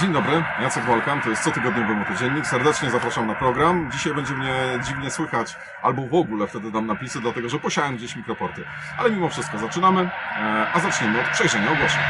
Dzień dobry, Jacek Wolkan, to jest cotygodniowy Motodziennik. Serdecznie zapraszam na program. Dzisiaj będzie mnie dziwnie słychać, albo w ogóle wtedy dam napisy, dlatego że posiałem gdzieś mikroporty. Ale mimo wszystko zaczynamy, e, a zaczniemy od przejrzenia ogłoszeń.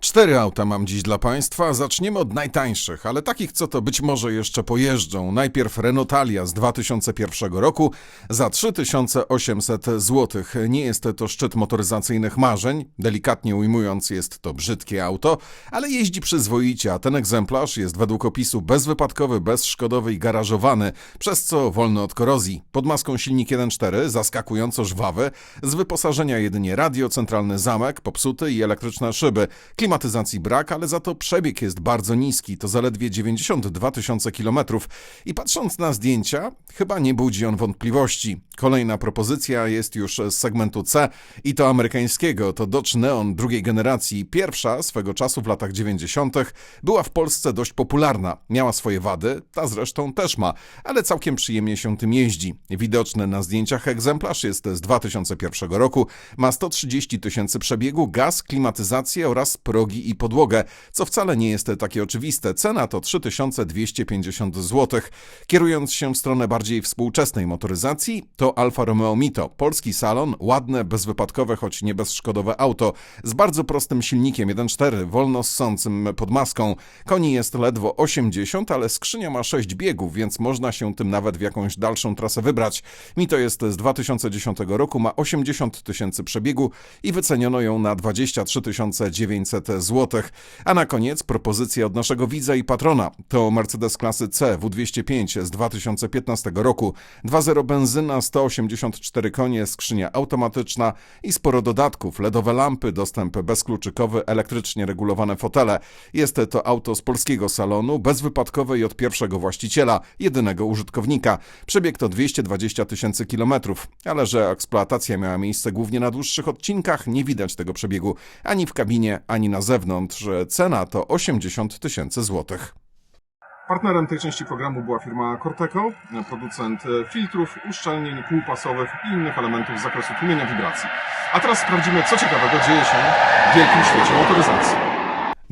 Cztery auta mam dziś dla Państwa. Zaczniemy od najtańszych, ale takich, co to być może jeszcze pojeżdżą. Najpierw Renault Talia z 2001 roku za 3800 zł. Nie jest to szczyt motoryzacyjnych marzeń. Delikatnie ujmując, jest to brzydkie auto, ale jeździ przyzwoicie, a ten egzemplarz jest według opisu bezwypadkowy, bezszkodowy i garażowany, przez co wolny od korozji. Pod maską silnik 1.4, zaskakująco żwawy, z wyposażenia jedynie radio, centralny zamek, popsuty i elektryczne szyby. Klimatyzacji brak, ale za to przebieg jest bardzo niski, to zaledwie 92 tysiące kilometrów. I patrząc na zdjęcia, chyba nie budzi on wątpliwości. Kolejna propozycja jest już z segmentu C i to amerykańskiego, to Dodge Neon drugiej generacji. Pierwsza swego czasu w latach 90. była w Polsce dość popularna. Miała swoje wady, ta zresztą też ma, ale całkiem przyjemnie się tym jeździ. Widoczny na zdjęciach egzemplarz jest z 2001 roku, ma 130 tysięcy przebiegu, gaz, klimatyzację oraz progi i podłogę, co wcale nie jest takie oczywiste. Cena to 3250 zł. Kierując się w stronę bardziej współczesnej motoryzacji, to Alfa Romeo Mito. Polski salon, ładne, bezwypadkowe, choć nie bezszkodowe auto, z bardzo prostym silnikiem 1.4, wolno ssącym pod maską. Koni jest ledwo 80, ale skrzynia ma 6 biegów, więc można się tym nawet w jakąś dalszą trasę wybrać. Mito jest z 2010 roku, ma 80 tysięcy przebiegu i wyceniono ją na 23 900 zł. A na koniec propozycja od naszego widza i patrona. To Mercedes klasy C W205 z 2015 roku. 2.0 benzyna, 184 konie, skrzynia automatyczna i sporo dodatków. LEDowe lampy, dostęp bezkluczykowy, elektrycznie regulowane fotele. Jest to auto z polskiego salonu, bezwypadkowe i od pierwszego właściciela, jedynego użytkownika. Przebieg to 220 tysięcy kilometrów, ale że eksploatacja miała miejsce głównie na dłuższych odcinkach, nie widać tego przebiegu ani w kabinie, ani na zewnątrz. Cena to 80 tysięcy złotych. Partnerem tej części programu była firma Corteco, producent e, filtrów, uszczelnień, kół pasowych i innych elementów z zakresu tłumienia wibracji. A teraz sprawdzimy, co ciekawego dzieje się w wielkim świecie motoryzacji.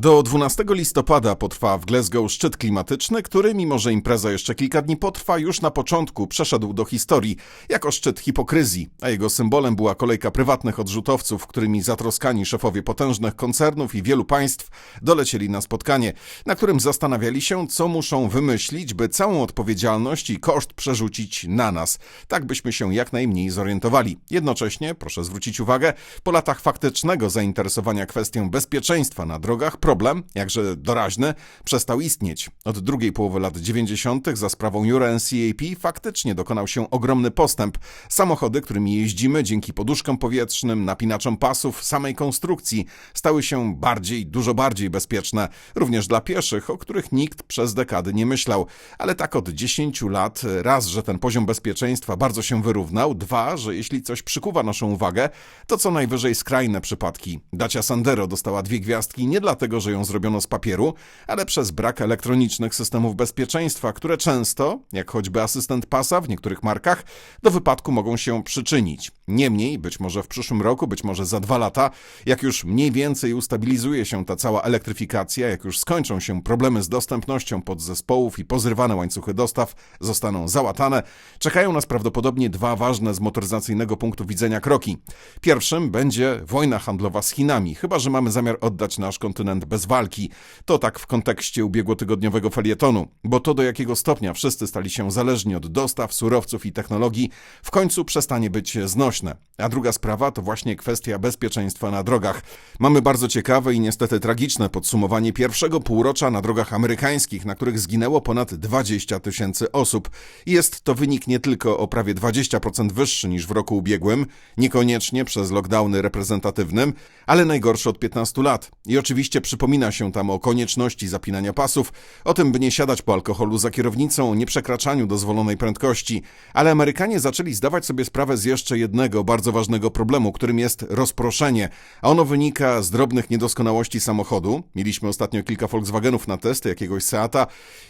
Do 12 listopada potrwa w Glasgow szczyt klimatyczny, który, mimo że impreza jeszcze kilka dni potrwa, już na początku przeszedł do historii jako szczyt hipokryzji, a jego symbolem była kolejka prywatnych odrzutowców, którymi zatroskani szefowie potężnych koncernów i wielu państw dolecieli na spotkanie, na którym zastanawiali się, co muszą wymyślić, by całą odpowiedzialność i koszt przerzucić na nas, tak byśmy się jak najmniej zorientowali. Jednocześnie, proszę zwrócić uwagę, po latach faktycznego zainteresowania kwestią bezpieczeństwa na drogach, problem, jakże doraźny, przestał istnieć. Od drugiej połowy lat 90. za sprawą Euro NCAP faktycznie dokonał się ogromny postęp. Samochody, którymi jeździmy dzięki poduszkom powietrznym, napinaczom pasów, samej konstrukcji, stały się bardziej, dużo bardziej bezpieczne, również dla pieszych, o których nikt przez dekady nie myślał. Ale tak od 10 lat, raz, że ten poziom bezpieczeństwa bardzo się wyrównał, dwa, że jeśli coś przykuwa naszą uwagę, to co najwyżej skrajne przypadki. Dacia Sandero dostała dwie gwiazdki nie dlatego, że ją zrobiono z papieru, ale przez brak elektronicznych systemów bezpieczeństwa, które często, jak choćby asystent pasa w niektórych markach, do wypadku mogą się przyczynić. Niemniej, być może w przyszłym roku, być może za dwa lata, jak już mniej więcej ustabilizuje się ta cała elektryfikacja, jak już skończą się problemy z dostępnością podzespołów i pozrywane łańcuchy dostaw zostaną załatane, czekają nas prawdopodobnie dwa ważne z motoryzacyjnego punktu widzenia kroki. Pierwszym będzie wojna handlowa z Chinami, chyba że mamy zamiar oddać nasz kontynent bez walki. To tak w kontekście ubiegłotygodniowego felietonu, bo to do jakiego stopnia wszyscy stali się zależni od dostaw, surowców i technologii, w końcu przestanie być znośne. A druga sprawa to właśnie kwestia bezpieczeństwa na drogach. Mamy bardzo ciekawe i niestety tragiczne podsumowanie pierwszego półrocza na drogach amerykańskich, na których zginęło ponad 20 tysięcy osób. Jest to wynik nie tylko o prawie 20% wyższy niż w roku ubiegłym, niekoniecznie przez lockdowny reprezentatywnym, ale najgorszy od 15 lat. I oczywiście przypomina się tam o konieczności zapinania pasów, o tym, by nie siadać po alkoholu za kierownicą, o nieprzekraczaniu dozwolonej prędkości. Ale Amerykanie zaczęli zdawać sobie sprawę z jeszcze jednego bardzo ważnego problemu, którym jest rozproszenie. A ono wynika z drobnych niedoskonałości samochodu. Mieliśmy ostatnio kilka Volkswagenów na testy, jakiegoś Seata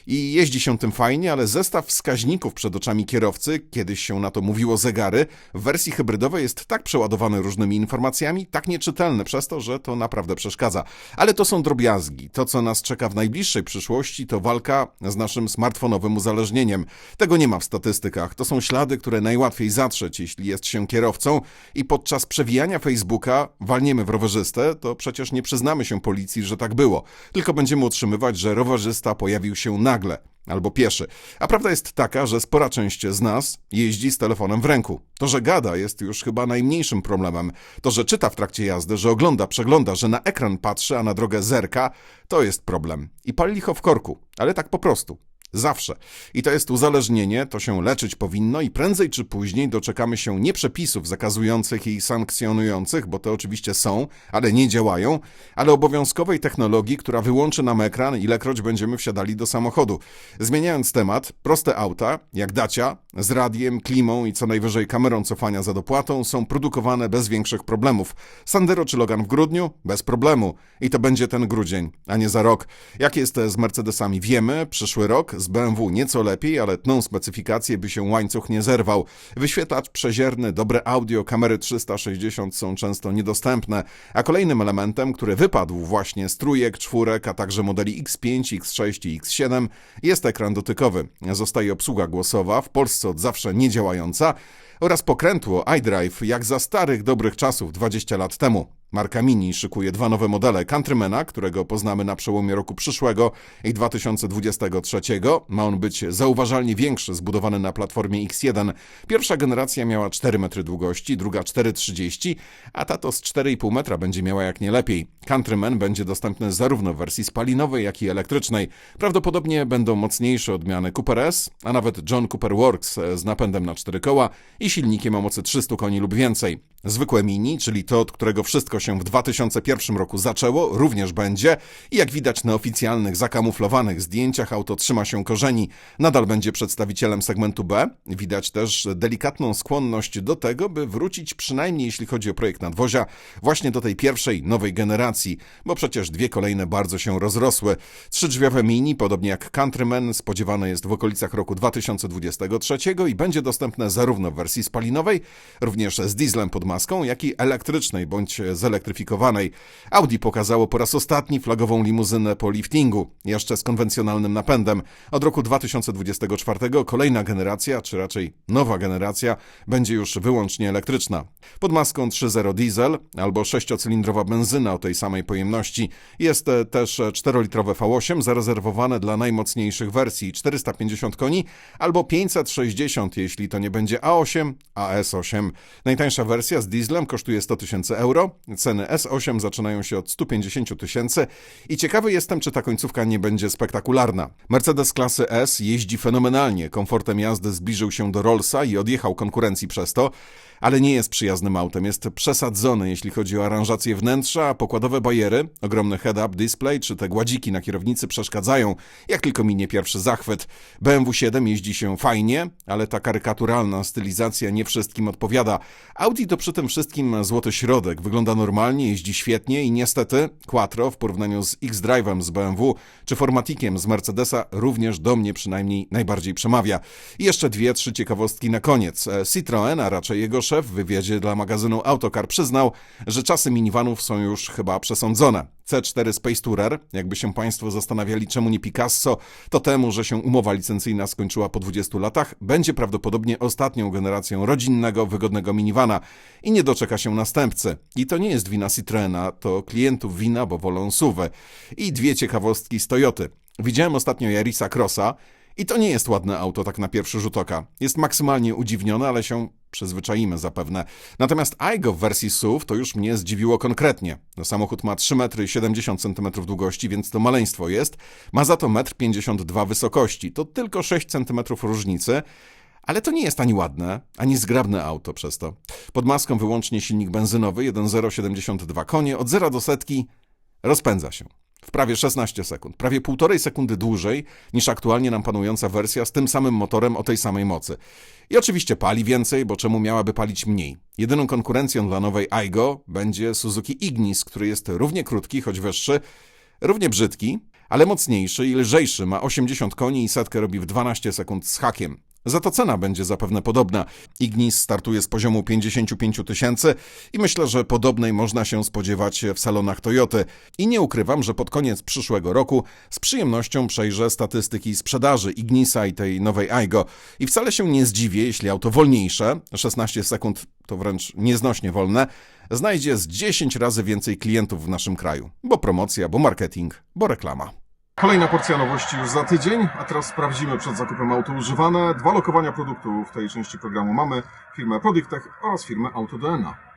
i jeździ się tym fajnie, ale zestaw wskaźników przed oczami kierowcy, kiedyś się na to mówiło zegary, w wersji hybrydowej jest tak przeładowany różnymi informacjami, tak nieczytelny przez to, że to naprawdę przeszkadza. Ale to są drobiazgi. To, co nas czeka w najbliższej przyszłości, to walka z naszym smartfonowym uzależnieniem. Tego nie ma w statystykach. To są ślady, które najłatwiej zatrzeć, jeśli jest się kierowcą i podczas przewijania Facebooka walniemy w rowerzystę, to przecież nie przyznamy się policji, że tak było. Tylko będziemy utrzymywać, że rowerzysta pojawił się nagle albo pieszy. A prawda jest taka, że spora część z nas jeździ z telefonem w ręku. To, że gada, jest już chyba najmniejszym problemem. To, że czyta w trakcie jazdy, że ogląda, przegląda, że na ekran patrzy, a na drogę zerka, to jest problem. I pali licho w korku, ale tak po prostu. Zawsze. I to jest uzależnienie, to się leczyć powinno i prędzej czy później doczekamy się nie przepisów zakazujących i sankcjonujących, bo te oczywiście są, ale nie działają, ale obowiązkowej technologii, która wyłączy nam ekran, ilekroć będziemy wsiadali do samochodu. Zmieniając temat, proste auta, jak Dacia, z radiem, klimą i co najwyżej kamerą cofania za dopłatą, są produkowane bez większych problemów. Sandero czy Logan w grudniu? Bez problemu. I to będzie ten grudzień, a nie za rok. Jak jest z Mercedesami wiemy, przyszły rok, z BMW nieco lepiej, ale tną specyfikację, by się łańcuch nie zerwał. Wyświetlacz przezierny, dobre audio, kamery 360 są często niedostępne, a kolejnym elementem, który wypadł właśnie z trójek, czwórek, a także modeli X5, X6 i X7 jest ekran dotykowy. Zostaje obsługa głosowa, w Polsce od zawsze niedziałająca, oraz pokrętło iDrive jak za starych dobrych czasów 20 lat temu. Marka Mini szykuje dwa nowe modele Countrymana, którego poznamy na przełomie roku przyszłego i 2023. Ma on być zauważalnie większy, zbudowany na platformie X1. Pierwsza generacja miała 4 metry długości, druga 4,30, a ta to z 4,5 metra będzie miała jak nie lepiej. Countryman będzie dostępny zarówno w wersji spalinowej, jak i elektrycznej. Prawdopodobnie będą mocniejsze odmiany Cooper S, a nawet John Cooper Works z napędem na 4 koła i silnikiem o mocy 300 koni lub więcej. Zwykłe Mini, czyli to, od którego wszystko się w 2001 roku zaczęło, również będzie i jak widać na oficjalnych, zakamuflowanych zdjęciach auto trzyma się korzeni. Nadal będzie przedstawicielem segmentu B. Widać też delikatną skłonność do tego, by wrócić przynajmniej jeśli chodzi o projekt nadwozia, właśnie do tej pierwszej, nowej generacji, bo przecież dwie kolejne bardzo się rozrosły. Trzydrzwiowe Mini, podobnie jak Countryman, spodziewane jest w okolicach roku 2023 i będzie dostępne zarówno w wersji spalinowej, również z dieslem pod maską, jak i elektrycznej bądź zelektryfikowanej. Audi pokazało po raz ostatni flagową limuzynę po liftingu, jeszcze z konwencjonalnym napędem. Od roku 2024 kolejna generacja, czy raczej nowa generacja, będzie już wyłącznie elektryczna. Pod maską 3.0 diesel albo 6-cylindrowa benzyna o tej samej pojemności. Jest też 4-litrowe V8 zarezerwowane dla najmocniejszych wersji 450 koni albo 560, jeśli to nie będzie A8, a S8. Najtańsza wersja z dieslem kosztuje 100 tysięcy euro, ceny S8 zaczynają się od 150 tysięcy i ciekawy jestem, czy ta końcówka nie będzie spektakularna. Mercedes klasy S jeździ fenomenalnie, komfortem jazdy zbliżył się do Rollsa i odjechał konkurencji przez to, ale nie jest przyjaznym autem. Jest przesadzony, jeśli chodzi o aranżację wnętrza, a pokładowe bajery, ogromny head-up display czy te gładziki na kierownicy przeszkadzają, jak tylko minie pierwszy zachwyt. BMW 7 jeździ się fajnie, ale ta karykaturalna stylizacja nie wszystkim odpowiada. Audi to przy tym wszystkim złoty środek. Wygląda normalnie, jeździ świetnie i niestety Quattro w porównaniu z X-Drive'em z BMW czy Formatikiem z Mercedesa również do mnie przynajmniej najbardziej przemawia. I jeszcze dwie, trzy ciekawostki na koniec. Citroen, a raczej jego szef w wywiadzie dla magazynu Autocar przyznał, że czasy minivanów są już chyba przesądzone. C4 Space Tourer, jakby się Państwo zastanawiali, czemu nie Picasso, to temu, że się umowa licencyjna skończyła po 20 latach, będzie prawdopodobnie ostatnią generacją rodzinnego, wygodnego minivana i nie doczeka się następcy. I to nie jest wina Citroena, to klientów wina, bo wolą suwę. I dwie ciekawostki z Toyoty. Widziałem ostatnio Yarisa Crossa, i to nie jest ładne auto tak na pierwszy rzut oka. Jest maksymalnie udziwnione, ale się przyzwyczaimy zapewne. Natomiast Aigo w wersji SUV to już mnie zdziwiło konkretnie. No, samochód ma 3,70 m długości, więc to maleństwo jest. Ma za to 1,52 m wysokości. To tylko 6 cm różnicy. Ale to nie jest ani ładne, ani zgrabne auto przez to. Pod maską wyłącznie silnik benzynowy 1,072 konie. Od 0 do setki rozpędza się w prawie 16 sekund, prawie półtorej sekundy dłużej niż aktualnie nam panująca wersja z tym samym motorem o tej samej mocy. I oczywiście pali więcej, bo czemu miałaby palić mniej? Jedyną konkurencją dla nowej Aigo będzie Suzuki Ignis, który jest równie krótki, choć wyższy, równie brzydki, ale mocniejszy i lżejszy, ma 80 koni i setkę robi w 12 sekund z hakiem. Za to cena będzie zapewne podobna. Ignis startuje z poziomu 55 tysięcy i myślę, że podobnej można się spodziewać w salonach Toyoty. I nie ukrywam, że pod koniec przyszłego roku z przyjemnością przejrzę statystyki sprzedaży Ignisa i tej nowej Aigo. I wcale się nie zdziwię, jeśli auto wolniejsze, 16 sekund to wręcz nieznośnie wolne, znajdzie z 10 razy więcej klientów w naszym kraju. Bo promocja, bo marketing, bo reklama. Kolejna porcja nowości już za tydzień, a teraz sprawdzimy przed zakupem auto używane. Dwa lokowania produktu w tej części programu mamy. Firmę Productech oraz firmę AutoDNA.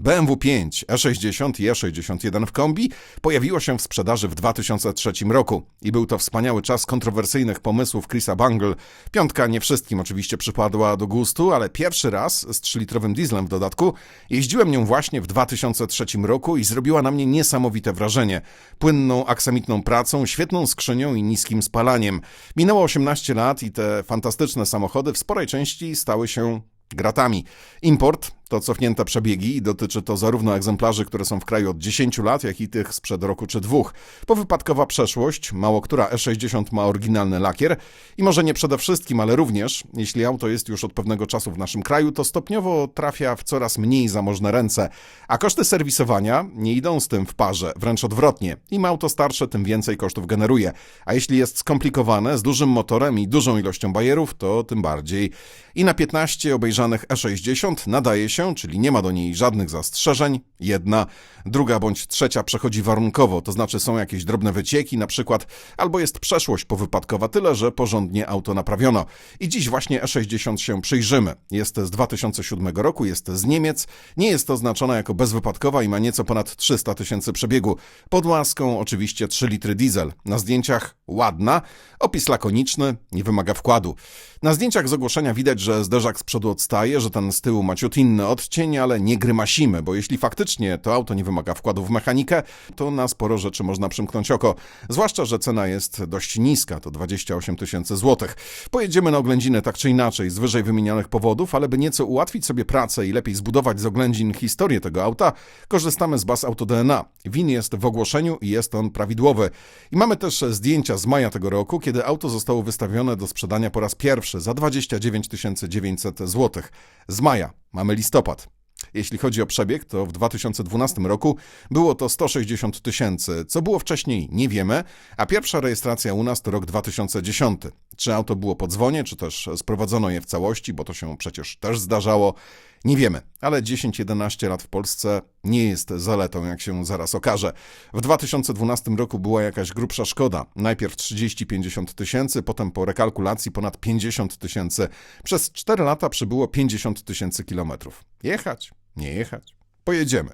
BMW 5, E60 i E61 w kombi pojawiło się w sprzedaży w 2003 roku i był to wspaniały czas kontrowersyjnych pomysłów Chrisa Bungle. Piątka nie wszystkim oczywiście przypadła do gustu, ale pierwszy raz z 3-litrowym dieslem w dodatku jeździłem nią właśnie w 2003 roku i zrobiła na mnie niesamowite wrażenie. Płynną, aksamitną pracą, świetną skrzynią i niskim spalaniem. Minęło 18 lat i te fantastyczne samochody w sporej części stały się gratami. Import to cofnięte przebiegi i dotyczy to zarówno egzemplarzy, które są w kraju od 10 lat, jak i tych sprzed roku czy dwóch. Powypadkowa przeszłość, mało która E60 ma oryginalny lakier i może nie przede wszystkim, ale również, jeśli auto jest już od pewnego czasu w naszym kraju, to stopniowo trafia w coraz mniej zamożne ręce, a koszty serwisowania nie idą z tym w parze, wręcz odwrotnie. Im auto starsze, tym więcej kosztów generuje, a jeśli jest skomplikowane, z dużym motorem i dużą ilością bajerów, to tym bardziej. I na 15 obejrzanych E60 nadaje się czyli nie ma do niej żadnych zastrzeżeń, jedna, druga bądź trzecia przechodzi warunkowo, to znaczy są jakieś drobne wycieki na przykład, albo jest przeszłość powypadkowa, tyle że porządnie auto naprawiono. I dziś właśnie E60 się przyjrzymy. Jest z 2007 roku, jest z Niemiec, nie jest oznaczona jako bezwypadkowa i ma nieco ponad 300 tysięcy przebiegu. Pod łaską oczywiście 3 litry diesel. Na zdjęciach ładna, opis lakoniczny, nie wymaga wkładu. Na zdjęciach z ogłoszenia widać, że zderzak z przodu odstaje, że ten z tyłu ma ciut inny odcień, ale nie grymasimy, bo jeśli faktycznie to auto nie wymaga wkładu w mechanikę, to na sporo rzeczy można przymknąć oko. Zwłaszcza, że cena jest dość niska, to 28 tysięcy złotych. Pojedziemy na oględziny tak czy inaczej z wyżej wymienionych powodów, ale by nieco ułatwić sobie pracę i lepiej zbudować z oględzin historię tego auta, korzystamy z baz Auto DNA. Win jest w ogłoszeniu i jest on prawidłowy. I mamy też zdjęcia z maja tego roku, kiedy auto zostało wystawione do sprzedania po raz pierwszy za 29 900 zł. Z maja mamy listopad. Jeśli chodzi o przebieg, to w 2012 roku było to 160 tysięcy. Co było wcześniej, nie wiemy, a pierwsza rejestracja u nas to rok 2010. Czy auto było po dzwonie, czy też sprowadzono je w całości, bo to się przecież też zdarzało, nie wiemy, ale 10-11 lat w Polsce nie jest zaletą, jak się zaraz okaże. W 2012 roku była jakaś grubsza szkoda. Najpierw 30-50 tysięcy, potem po rekalkulacji ponad 50 tysięcy. Przez 4 lata przybyło 50 tysięcy kilometrów. Jechać, nie jechać. Pojedziemy,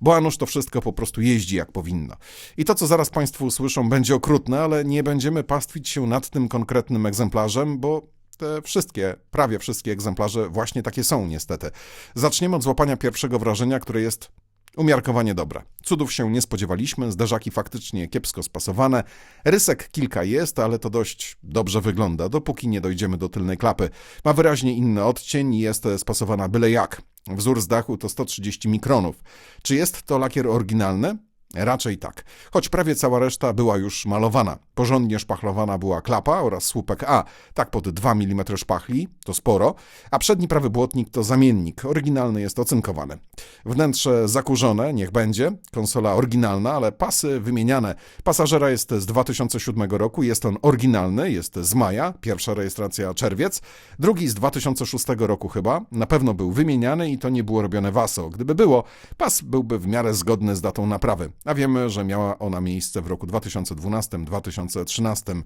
bo Anusz to wszystko po prostu jeździ jak powinno. I to, co zaraz Państwo usłyszą, będzie okrutne, ale nie będziemy pastwić się nad tym konkretnym egzemplarzem, bo te wszystkie, prawie wszystkie egzemplarze właśnie takie są niestety. Zaczniemy od złapania pierwszego wrażenia, które jest umiarkowanie dobre. Cudów się nie spodziewaliśmy, zderzaki faktycznie kiepsko spasowane. Rysek kilka jest, ale to dość dobrze wygląda, dopóki nie dojdziemy do tylnej klapy. Ma wyraźnie inny odcień i jest spasowana byle jak. Wzór z dachu to 130 mikronów. Czy jest to lakier oryginalny? Raczej tak, choć prawie cała reszta była już malowana. Porządnie szpachlowana była klapa oraz słupek A, tak pod 2 mm szpachli, to sporo, a przedni prawy błotnik to zamiennik, oryginalny jest ocynkowany. Wnętrze zakurzone, niech będzie, konsola oryginalna, ale pasy wymieniane. Pasażera jest z 2007 roku, jest on oryginalny, jest z maja, pierwsza rejestracja czerwiec, drugi z 2006 roku chyba, na pewno był wymieniany i to nie było robione waso. Gdyby było, pas byłby w miarę zgodny z datą naprawy a wiemy, że miała ona miejsce w roku 2012-2013.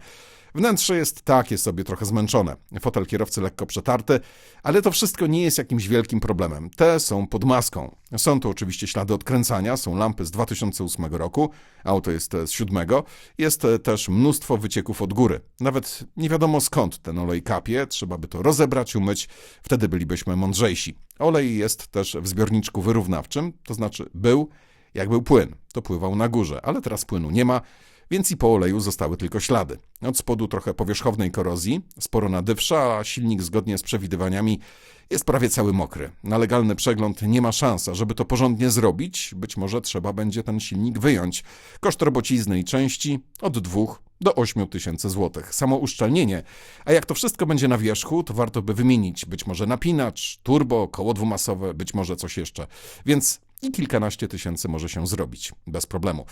Wnętrze jest takie sobie trochę zmęczone, fotel kierowcy lekko przetarty, ale to wszystko nie jest jakimś wielkim problemem. Te są pod maską. Są tu oczywiście ślady odkręcania, są lampy z 2008 roku, auto jest z 7, jest też mnóstwo wycieków od góry. Nawet nie wiadomo skąd ten olej kapie, trzeba by to rozebrać, umyć, wtedy bylibyśmy mądrzejsi. Olej jest też w zbiorniczku wyrównawczym, to znaczy był, jak był płyn, to pływał na górze, ale teraz płynu nie ma, więc i po oleju zostały tylko ślady. Od spodu trochę powierzchownej korozji, sporo nadywsza, a silnik zgodnie z przewidywaniami jest prawie cały mokry. Na legalny przegląd nie ma szans, żeby to porządnie zrobić, być może trzeba będzie ten silnik wyjąć. Koszt robocizny i części od 2 do 8 tysięcy złotych. Samo uszczelnienie. A jak to wszystko będzie na wierzchu, to warto by wymienić być może napinacz, turbo, koło dwumasowe, być może coś jeszcze. Więc i kilkanaście tysięcy może się zrobić bez problemu.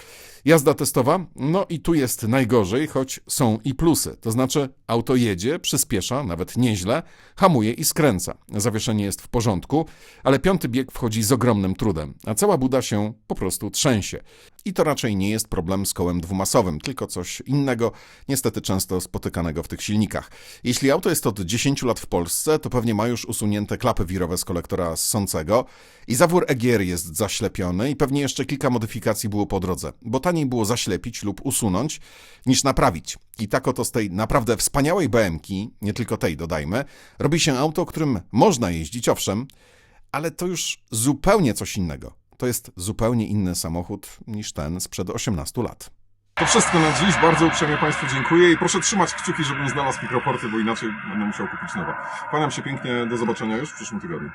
Jazda testowa, no i tu jest najgorzej, choć są i plusy. To znaczy, auto jedzie, przyspiesza, nawet nieźle, hamuje i skręca. Zawieszenie jest w porządku, ale piąty bieg wchodzi z ogromnym trudem, a cała buda się po prostu trzęsie. I to raczej nie jest problem z kołem dwumasowym, tylko coś innego, niestety często spotykanego w tych silnikach. Jeśli auto jest od 10 lat w Polsce, to pewnie ma już usunięte klapy wirowe z kolektora ssącego i zawór EGR jest zaślepiony i pewnie jeszcze kilka modyfikacji było po drodze, bo taniej było zaślepić lub usunąć niż naprawić. I tak oto z tej naprawdę wspaniałej BM-ki, nie tylko tej dodajmy, robi się auto, którym można jeździć, owszem, ale to już zupełnie coś innego. To jest zupełnie inny samochód niż ten sprzed 18 lat. To wszystko na dziś. Bardzo uprzejmie Państwu dziękuję i proszę trzymać kciuki, żebym znalazł mikroporty, bo inaczej będę musiał kupić nowe. Kłaniam się pięknie. Do zobaczenia już w przyszłym tygodniu.